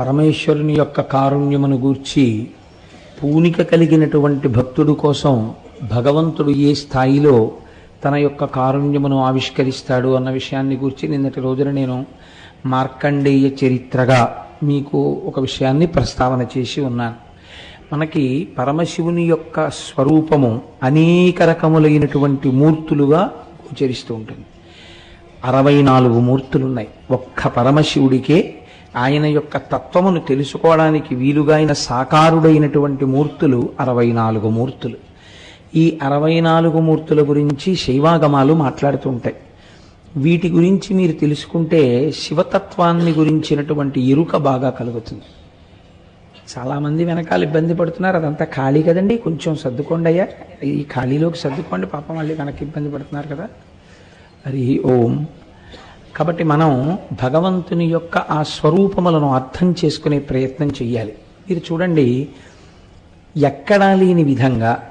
పరమేశ్వరుని యొక్క కారుణ్యమును గూర్చి పూనిక కలిగినటువంటి భక్తుడు కోసం భగవంతుడు ఏ స్థాయిలో తన యొక్క కారుణ్యమును ఆవిష్కరిస్తాడు అన్న విషయాన్ని గురించి నిన్నటి రోజున నేను మార్కండేయ చరిత్రగా మీకు ఒక విషయాన్ని ప్రస్తావన చేసి ఉన్నాను. మనకి పరమశివుని యొక్క స్వరూపము అనేక రకములైనటువంటి మూర్తులుగా గోచరిస్తూ ఉంటుంది. అరవై నాలుగు మూర్తులున్నాయి. ఒక్క పరమశివుడికే ఆయన యొక్క తత్వమును తెలుసుకోవడానికి వీలుగా ఆయన సాకారుడైనటువంటి మూర్తులు అరవై నాలుగు మూర్తులు. ఈ అరవై నాలుగు మూర్తుల గురించి శైవాగమాలు మాట్లాడుతూ ఉంటాయి వీటి గురించి మీరు తెలుసుకుంటే శివతత్వాన్ని గురించినటువంటి ఎరుక బాగా కలుగుతుంది. చాలామంది వెనకాల ఇబ్బంది పడుతున్నారు అదంతా ఖాళీ కదండి కొంచెం సర్దుకోండి అయ్యా ఈ ఖాళీలోకి సర్దుకోండి పాపం మళ్ళీ వెనక్కి ఇబ్బంది పడుతున్నారు కదా. హరి ఓం. కాబట్టి మనం భగవంతుని యొక్క ఆ స్వరూపములను అర్థం చేసుకునే ప్రయత్నం చెయ్యాలి. మీరు చూడండి ఎక్కడా లేని విధంగా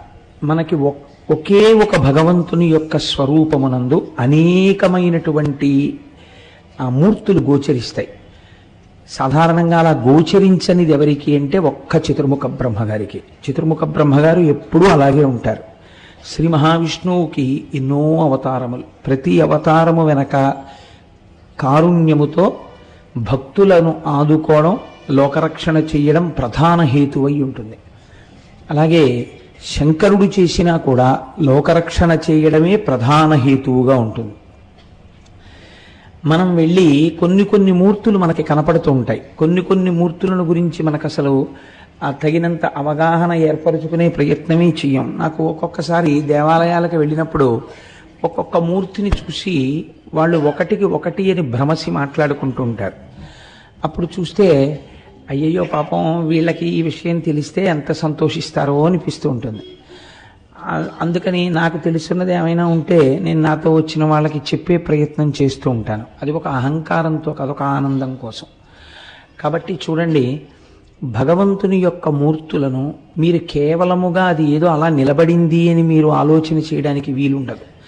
మనకి ఒకే ఒక భగవంతుని యొక్క స్వరూపమునందు అనేకమైనటువంటి ఆ మూర్తులు గోచరిస్తాయి. సాధారణంగా అలా గోచరించనిది ఎవరికి అంటే ఒక్క చతుర్ముఖ బ్రహ్మగారికి. చతుర్ముఖ బ్రహ్మగారు ఎప్పుడూ అలాగే ఉంటారు. శ్రీ మహావిష్ణువుకి ఎన్నో అవతారములు. ప్రతి అవతారము వెనక కారుణ్యముతో భక్తులను ఆదుకోవడం లోకరక్షణ చేయడం ప్రధాన హేతువై ఉంటుంది. అలాగే శంకరుడు చేసినా కూడా లోకరక్షణ చేయడమే ప్రధాన హేతువుగా ఉంటుంది. మనం వెళ్ళి కొన్ని కొన్ని మూర్తులు మనకి కనపడుతూ ఉంటాయి. కొన్ని కొన్ని మూర్తులను గురించి మనకు అసలు ఆ తగినంత అవగాహన ఏర్పరచుకునే ప్రయత్నమే చెయ్యం. నాకు ఒక్కొక్కసారి దేవాలయాలకు వెళ్ళినప్పుడు ఒక్కొక్క మూర్తిని చూసి వాళ్ళు ఒకటికి ఒకటి అని భ్రమసి మాట్లాడుకుంటూ ఉంటారు. అప్పుడు చూస్తే అయ్యయ్యో పాపం వీళ్ళకి ఈ విషయం తెలిస్తే ఎంత సంతోషిస్తారో అనిపిస్తూ ఉంటుంది. అందుకని నాకు తెలుసున్నది ఏమైనా ఉంటే నేను నాతో వచ్చిన వాళ్ళకి చెప్పే ప్రయత్నం చేస్తూ ఉంటాను. అది ఒక అహంకారంతో అదొక ఆనందం కోసం. కాబట్టి చూడండి భగవంతుని యొక్క మూర్తులను మీరు కేవలముగా అది ఏదో అలా నిలబడింది అని మీరు ఆలోచన చేయడానికి వీలుండదు.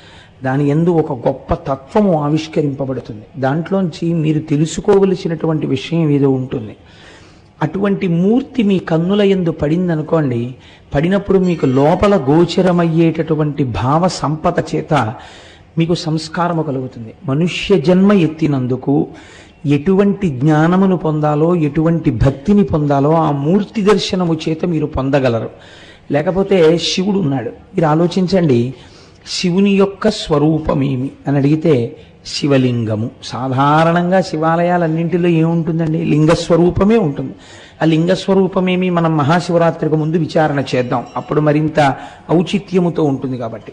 దాని ఎందు ఒక గొప్ప తత్వము ఆవిష్కరింపబడుతుంది. దాంట్లోంచి మీరు తెలుసుకోవలసినటువంటి విషయం ఏదో ఉంటుంది. అటువంటి మూర్తి మీ కన్నుల ఎందు పడిందనుకోండి పడినప్పుడు మీకు లోపల గోచరమయ్యేటటువంటి భావ సంపద చేత మీకు సంస్కారము కలుగుతుంది. మనుష్య జన్మ ఎత్తినందుకు ఎటువంటి జ్ఞానమును పొందాలో ఎటువంటి భక్తిని పొందాలో ఆ మూర్తి దర్శనము చేత మీరు పొందగలరు. లేకపోతే శివుడు ఉన్నాడు. మీరు ఆలోచించండి శివుని యొక్క స్వరూపమేమి అని అడిగితే శివలింగము. సాధారణంగా శివాలయాలన్నింటిలో ఏముంటుందండి? లింగ స్వరూపమే ఉంటుంది. ఆ లింగ స్వరూపమేమి మనం మహాశివరాత్రికి ముందు విచారణ చేద్దాం. అప్పుడు మరింత ఔచిత్యముతో ఉంటుంది కాబట్టి.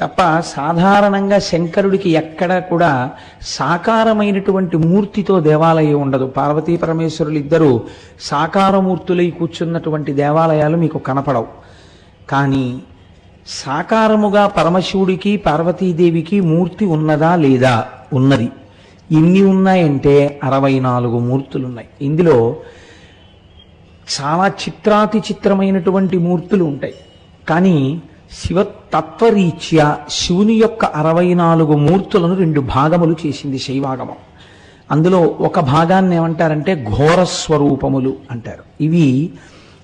తప్ప సాధారణంగా శంకరుడికి ఎక్కడ కూడా సాకారమైనటువంటి మూర్తితో దేవాలయం ఉండదు. పార్వతీ పరమేశ్వరులు ఇద్దరు సాకారమూర్తులై కూర్చున్నటువంటి దేవాలయాలు మీకు కనపడవు. కానీ సాకారముగా పరమశివుడికి పార్వతీదేవికి మూర్తి ఉన్నదా లేదా? ఉన్నది. ఎన్ని ఉన్నాయంటే అరవై నాలుగు మూర్తులు ఉన్నాయి ఇందులో చాలా చిత్రాతి చిత్రమైనటువంటి మూర్తులు ఉంటాయి. కానీ శివతత్వరీత్యా శివుని యొక్క అరవై నాలుగు మూర్తులను రెండు భాగములు చేసింది శైవాగమం. అందులో ఒక భాగాన్ని ఏమంటారంటే ఘోర స్వరూపములు అంటారు. ఇవి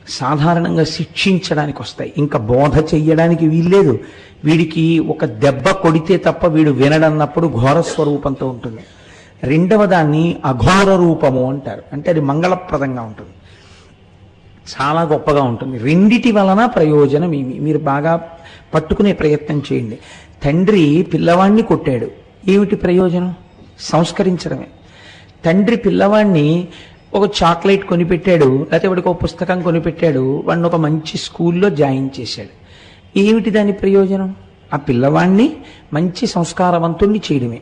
సాధారణంగా శిక్షించడానికి వస్తాయి. ఇంకా బోధ చెయ్యడానికి వీల్లేదు. వీడికి ఒక దెబ్బ కొడితే తప్ప వీడు వినడన్నప్పుడు ఘోర స్వరూపంతో ఉంటుంది. రెండవ దాన్ని అఘోర రూపము అంటారు. అంటే అది మంగళప్రదంగా ఉంటుంది. చాలా గొప్పగా ఉంటుంది. రెండిటి వలన ప్రయోజనం ఏమి? మీరు బాగా పట్టుకునే ప్రయత్నం చేయండి. తండ్రి పిల్లవాణ్ణి కొట్టాడు. ఏమిటి ప్రయోజనం? సంస్కరించడమే. తండ్రి పిల్లవాణ్ణి ఒక చాక్లెట్ కొనిపెట్టాడు లేకపోతే వాడికి ఒక పుస్తకం కొనిపెట్టాడు వాడిని ఒక మంచి స్కూల్లో జాయిన్ చేశాడు. ఏమిటి దాని ప్రయోజనం? ఆ పిల్లవాడిని మంచి సంస్కారవంతుణ్ణి చేయడమే.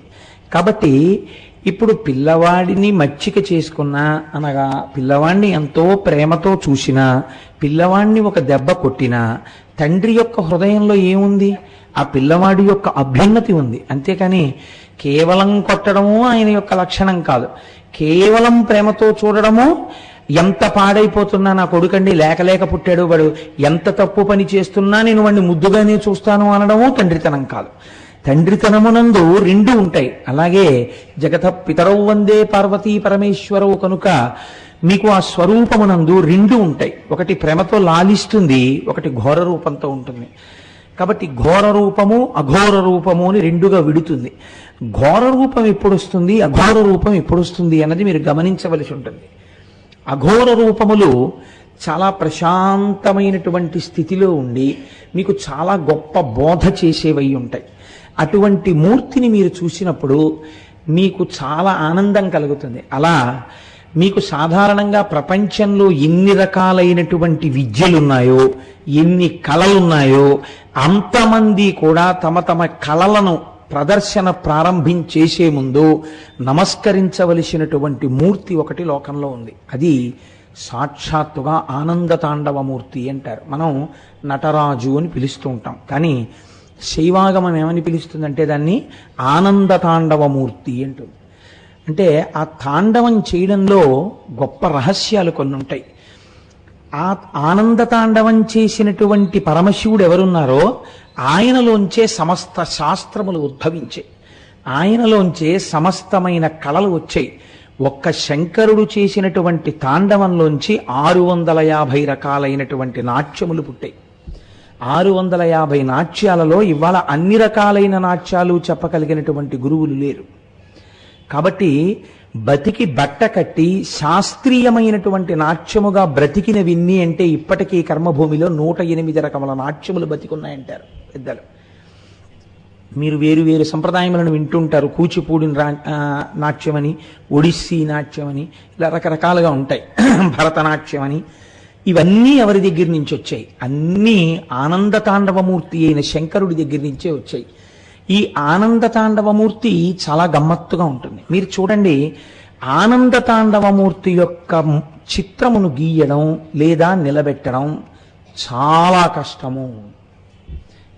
కాబట్టి ఇప్పుడు పిల్లవాడిని మచ్చిక చేసుకున్నా అనగా పిల్లవాడిని ఎంతో ప్రేమతో చూసినా పిల్లవాడిని ఒక దెబ్బ కొట్టినా తండ్రి యొక్క హృదయంలో ఏముంది? ఆ పిల్లవాడి యొక్క అభ్యున్నతి ఉంది. అంతేకాని కేవలం కొట్టడము ఆయన యొక్క లక్షణం కాదు. కేవలం ప్రేమతో చూడడము ఎంత పాడైపోతున్నా నా కొడుకండి లేకలేక పుట్టాడు వాడు ఎంత తప్పు పని చేస్తున్నా నేను వాడిని ముద్దుగానే చూస్తాను అనడము తండ్రితనం కాదు. తండ్రితనమునందు రెండు ఉంటాయి. అలాగే జగత పితరౌ వందే పార్వతీ పరమేశ్వరవు కనుక మీకు ఆ స్వరూపమునందు రెండు ఉంటాయి. ఒకటి ప్రేమతో లాలిస్తుంది ఒకటి ఘోర రూపంతో ఉంటుంది. కాబట్టి ఘోర రూపము అఘోర రూపము అని రెండుగా విడుతుంది. ఘోర రూపం ఎప్పుడు వస్తుంది అఘోర రూపం ఎప్పుడు వస్తుంది అన్నది మీరు గమనించవలసి ఉంటుంది. అఘోర రూపములు చాలా ప్రశాంతమైనటువంటి స్థితిలో ఉండి మీకు చాలా గొప్ప బోధ చేసేవై ఉంటాయి. అటువంటి మూర్తిని మీరు చూసినప్పుడు మీకు చాలా ఆనందం కలుగుతుంది. అలా మీకు సాధారణంగా ప్రపంచంలో ఎన్ని రకాలైనటువంటి విద్యలున్నాయో ఎన్ని కళలున్నాయో అంతమంది కూడా తమ తమ కళలను ప్రదర్శన ప్రారంభించేసే ముందు నమస్కరించవలసినటువంటి మూర్తి ఒకటి లోకంలో ఉంది. అది సాక్షాత్తుగా ఆనంద తాండవమూర్తి అంటారు. మనం నటరాజు అని పిలుస్తూ ఉంటాం. కానీ శైవాగమం ఏమని పిలుస్తుందంటే దాన్ని ఆనంద తాండవమూర్తి అంటుంది. అంటే ఆ తాండవం చేయడంలో గొప్ప రహస్యాలు కొన్ని ఉంటాయి ఆ ఆనంద తాండవం చేసినటువంటి పరమశివుడు ఎవరున్నారో ఆయనలోంచే సమస్త శాస్త్రములు ఉద్భవించే. ఆయనలోంచే సమస్తమైన కళలు వచ్చాయి. ఒక్క శంకరుడు చేసినటువంటి తాండవంలోంచి ఆరు వందల యాభై రకాలైనటువంటి నాట్యములు పుట్టాయి. ఆరు వందల యాభై నాట్యాలలో ఇవాళ అన్ని రకాలైన నాట్యాలు చెప్పగలిగినటువంటి గురువులు లేరు. కాబట్టి బతికి బట్ట కట్టి శాస్త్రీయమైనటువంటి నాట్యముగా బ్రతికిన విన్ని అంటే ఇప్పటికీ కర్మభూమిలో నూట ఎనిమిది రకముల నాట్యములు బతికున్నాయంటారు పెద్దలు. మీరు వేరు వేరు సంప్రదాయములను వింటుంటారు. కూచిపూడి రా- నాట్యమని ఒడిస్సీ నాట్యమని ఇలా రకరకాలుగా ఉంటాయి. భరతనాట్యమని. ఇవన్నీ ఎవరి దగ్గర నుంచి వచ్చాయి? అన్నీ ఆనంద తాండవమూర్తి అయిన శంకరుడి దగ్గర నుంచే వచ్చాయి. ఈ ఆనంద తాండవమూర్తి చాలా గమ్మత్తుగా ఉంటుంది. మీరు చూడండి ఆనంద తాండవమూర్తి యొక్క చిత్రమును గీయడం లేదా నిలబెట్టడం చాలా కష్టము.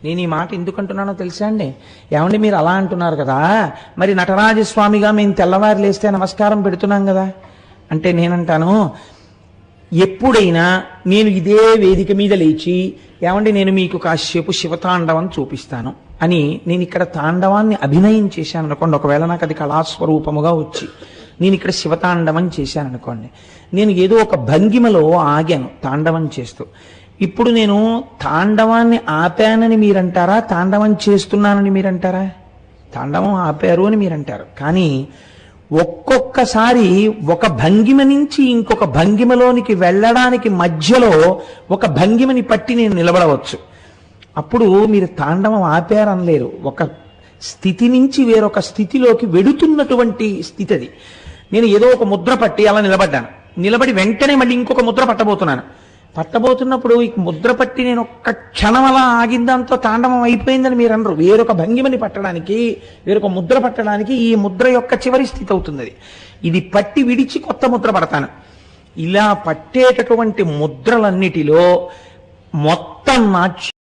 నేను ఈ మాట ఎందుకంటున్నానో తెలుసా అండి? ఏమండి మీరు అలా అంటున్నారు కదా? మరి నటరాజస్వామిగా మేము తెల్లవారు లేస్తే నమస్కారం పెడుతున్నాం కదా? అంటే నేనంటాను ఎప్పుడైనా నేను ఇదే వేదిక మీద లేచి ఏమంటే నేను మీకు కాసేపు శివతాండవం చూపిస్తాను అని నేను ఇక్కడ తాండవాన్ని అభినయం చేశాను అనుకోండి ఒకవేళ నాకు అది కళాస్వరూపముగా వచ్చి నేను ఇక్కడ శివతాండవం చేశాను అనుకోండి నేను ఏదో ఒక భంగిమలో ఆగాను తాండవం చేస్తూ. ఇప్పుడు నేను తాండవాన్ని ఆపానని మీరంటారా? తాండవం చేస్తున్నానని మీరంటారా? తాండవం ఆపారు అని మీరంటారు. కానీ ఒక్కొక్కసారి ఒక భంగిమ నుంచి ఇంకొక భంగిమలోనికి వెళ్ళడానికి మధ్యలో ఒక భంగిమని పట్టి నేను నిలబడవచ్చు. అప్పుడు మీరు తాండవం ఆపారనలేరు. ఒక స్థితి నుంచి వేరొక స్థితిలోకి వెడుతున్నటువంటి స్థితి అది నేను ఏదో ఒక ముద్ర పట్టి అలా నిలబడ్డాను. నిలబడి వెంటనే మళ్ళీ ఇంకొక ముద్ర పట్టబోతున్నాను. పట్టబోతున్నప్పుడు ఈ ముద్ర పట్టి నేను ఒక్క క్షణం అలా ఆగిందంతో తాండవం అయిపోయిందని మీరు అనరు వేరొక భంగిమని పట్టడానికి వేరొక ముద్ర పట్టడానికి ఈ ముద్ర యొక్క చివరి స్థితి అవుతుంది అది. ఇది పట్టి విడిచి కొత్త ముద్ర పడతాను ఇలా పట్టేటటువంటి ముద్రలన్నిటిలో మొత్తం నాట్యం